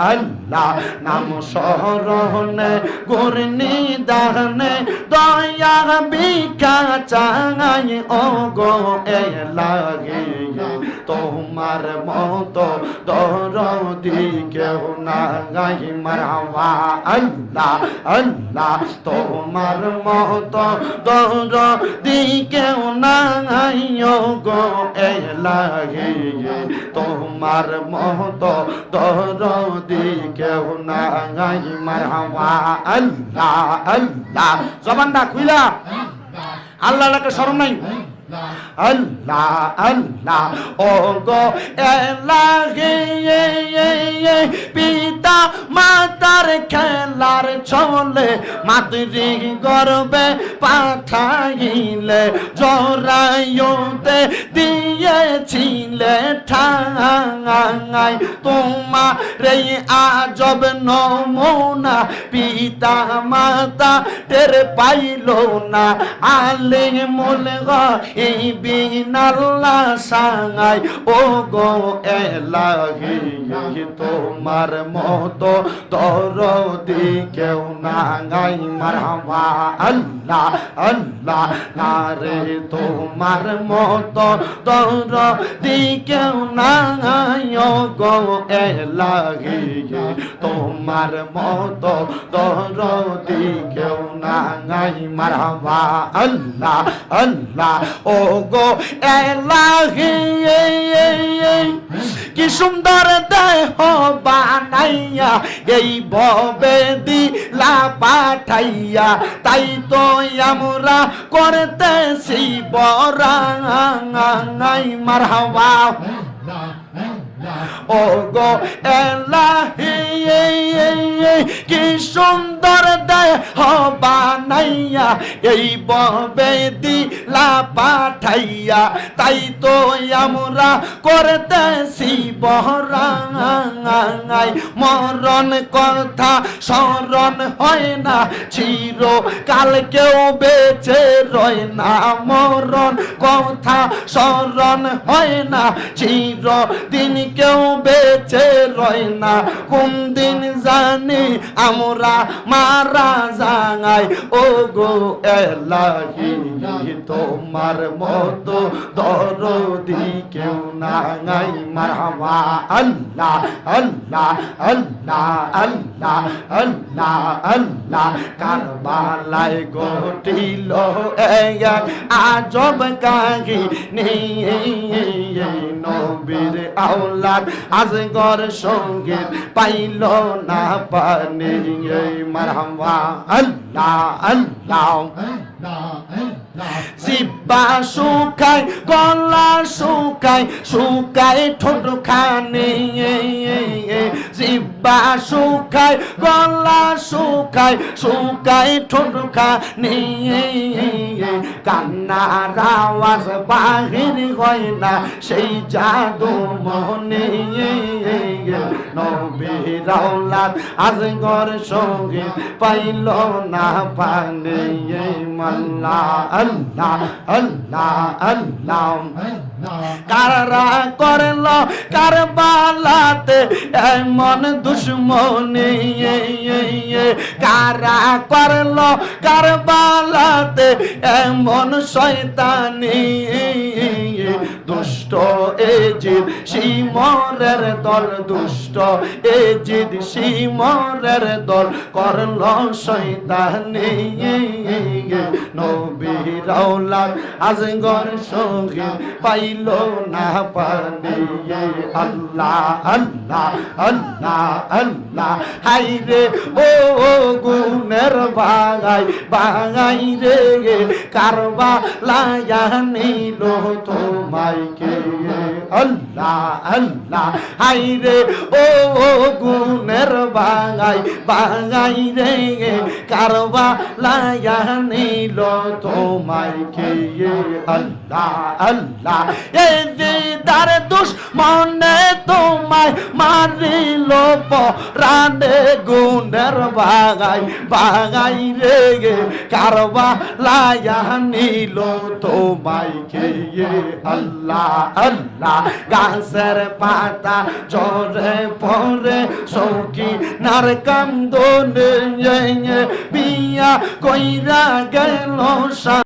আল্লাহ নাম স্মরণে গুরনি দাহনে দয়া বিকা চাঙাই ও গো এ লাগে তোমার মতো দরদি কেউ না গাই মারহাবা আল্লাহ আল্লাহ, তোমার মতো দরদি কেউ না গাই ও গো এ লাগে তোমার মতো দরদি আল্লাহ আল্লাহ। জবানটা খুইলা। আল্লাহকে স্মরণ নাই। আল্লাহ আল্লাহ ও গো এলাহে পিতা মাতার খেলার চলে মাতৃ গর্বে পাঠাইলে জরায়ুতে দিয়েছিলে ঠাঙাই তোমার এই আজব নমুনা পিতা মাতা টের পাইল না। আলে মোল তোমার মতো তোর কেউ না গাই মারহাবা আল্লাহ আল্লাহ না রে তোমার মতো তোর কেউ গো এলাহি তোমার মতো দরদি কেউ না গাই আল্লাহ আল্লাহ ও গো এলাহি কি সুন্দর দেহ বানাইয়া এই ববে দিলা পাঠাইয়া, তাই তো আমরা করতেছি বরাঙাই মারহাবা ও গো এলাহি কি সুন্দর দেহ বানাইয়া এই ববে দিলা পাঠাইয়া, তাই তো আমরা করতেছি বহরাঙাই মরণ কথা স্মরণ হয় না চির কাল কেউ বেঁচে রয় না। মরণ কথা স্মরণ হয় না চির দিন কেউ বেঁচে রয় না। কোন দিন জানি আমরা মারা যাঙাই ও গো এলাহি তোমার মতো দরদি কেউ না গাই মারহাবা, আল্লাহ আল্লাহ আল্লাহ আল্লাহ আল্লাহ আল্লাহ। কারবালায় গটিল এক আজব কাহি নেই নবীর আওলাদ আজগর সঙ্গে পাইল না পানি। মারহাবা, আল্লাহ আল্লাহ জিব্বা শুকায়, গলা শুকায় শুকায় ঠোঁট খানে জিব্বা শুকায়, গলা শুকায় শুকায় ঠোঁট খানে কান্নার আওয়াজ বাহির হয় না, সেই জাদু মনে নবীর আওলাদ আজগর সঙ্গে পাইল না পানে মাল্লা আল্লাহ আল্লাহ আল্লাহ। কারা করল কারবালাতে এমন দুশ্মনী কারা করল কারবালাতে এমন শয়তানি দুষ্ট এজিদ শিমরের দল দুষ্ট এজিদ শিমরের দল করল শয়তানি। নবীর আওলাদ আজগর সঙ্গে পাইল না পানি। আল্লাহ আল্লাহ আল্লাহ আল্লাহ হাই রে ও গুনের বাগাই বাগাই রে কারবা লায়া নিল তোমায় কে। আল্লাহ আল্লাহ হাইরে ও গুনের বাগাই বাগাই রে কারবা লায়া নিল তোমায় কে আল্লাহ আল্লাহ। এ দিদার দুশ্মনে তোমায় মারিল পরানে গুণের বাগাই বাগাই রে কারবা লায়া নিল তোমায় কে আল্লাহ আল্লাহ। গাছের পাতা জরে পরে সৌখ কি নার কান্দনে বিয়া কইরা গেল